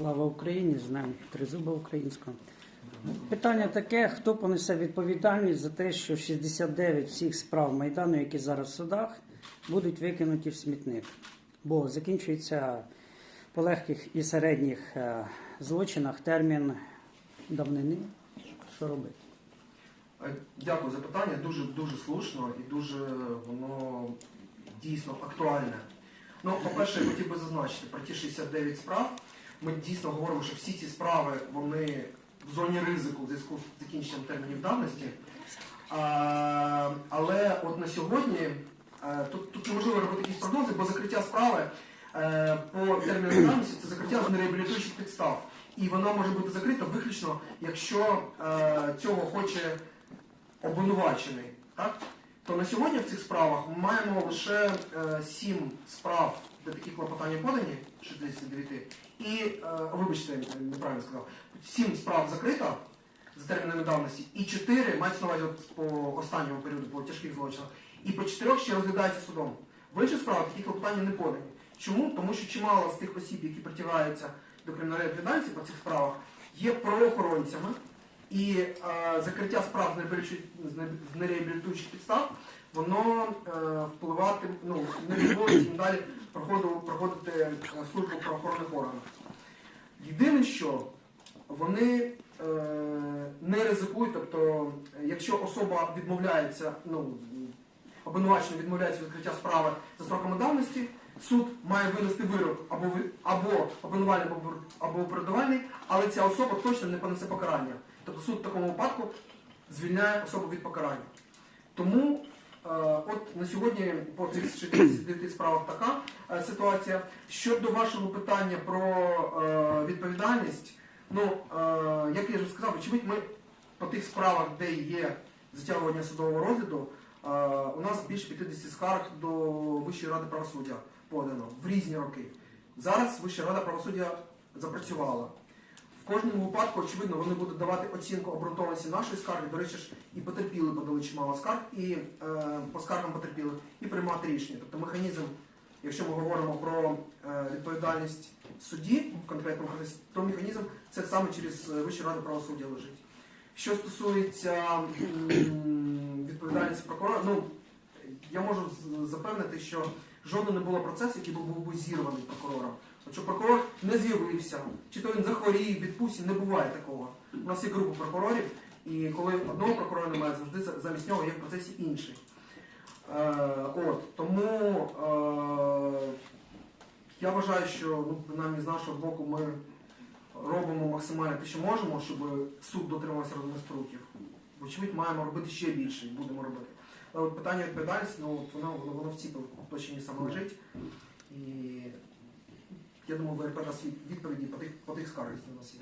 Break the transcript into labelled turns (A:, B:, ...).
A: Слава Україні, з ним тризуба українського. Питання таке: хто понесе відповідальність за те, що 69 всіх справ Майдану, які зараз в судах, будуть викинуті в смітник? Бо закінчується по легких і середніх е, злочинах термін давнини. Що робити?
B: Е, Дякую за питання. Дуже дуже слушно і дуже воно дійсно актуальне. Ну, по-перше, я хотів би зазначити про ті 69 справ. Ми дійсно говоримо, що всі ці справи вони в зоні ризику в зв'язку з закінченням термінів давності. А, але от на сьогодні е, тут, тут неможливо робити якісь прогнози, бо закриття справи е, по терміну давності це закриття з нереабілітуючих підстав. І вона може бути закрита виключно, якщо е, цього хоче обвинувачений. Так? То на сьогодні в цих справах ми маємо лише е, 7 справ, де такі клопотання подані, 69, і, е, вибачте, неправильно сказав, 7 справ закрито за термінами давності, і 4, мається на увазі по останньому періоду, по тяжких злочинах, і по 4 ще розглядаються судом. В інших справах такі клопотання не подані. Чому? Тому що чимало з тих осіб, які притягаються до кримінальної відповідальності по цих справах, є правоохоронцями, і е, закриття справ з нереабілітуючих- підстав, воно е, впливати, ну, не дозволить їм далі проходити е, службу в правоохоронних органах. Єдине, що вони е, не ризикують, тобто, якщо особа відмовляється, ну, обвинувачений відмовляється відкриття справи за строками давності, суд має винести вирок або, або обвинувальний, або, опередувальний, але ця особа точно не понесе покарання. Тобто суд в такому випадку звільняє особу від покарання. Тому е, от на сьогодні по цих 69 справах така е, ситуація. Щодо вашого питання про е, відповідальність, ну, е, як я вже сказав, очевидь, ми по тих справах, де є затягування судового розгляду, е, у нас більше 50 скарг до Вищої ради правосуддя подано в різні роки. Зараз Вища рада правосуддя запрацювала. Кожному випадку, очевидно, вони будуть давати оцінку обґрунтованості нашої скарги. До речі ж, і потерпіли подали чимало скарг, і е, по скаргам потерпіли, і приймати рішення. Тобто механізм, якщо ми говоримо про е, відповідальність судді в то механізм це саме через е, Вищу раду правосуддя лежить. Що стосується відповідальності прокурора, ну я можу запевнити, що жодного не було процесу, який був би зірваний прокурором. Що прокурор не з'явився, чи то він захворів, відпустці, не буває такого. У нас є група прокурорів, і коли одного прокурора немає, завжди замість нього є в процесі інший. Е, от, тому е, я вважаю, що ну, принаймні з нашого боку ми робимо максимально те, що можемо, щоб суд дотримався розумних строків. Вочевидь, маємо робити ще більше і будемо робити. Але от питання відповідальності, ну, воно, воно в цій точці саме лежить. Я думаю, ви від- відповіді по тих, по тих скаргах, які у нас є.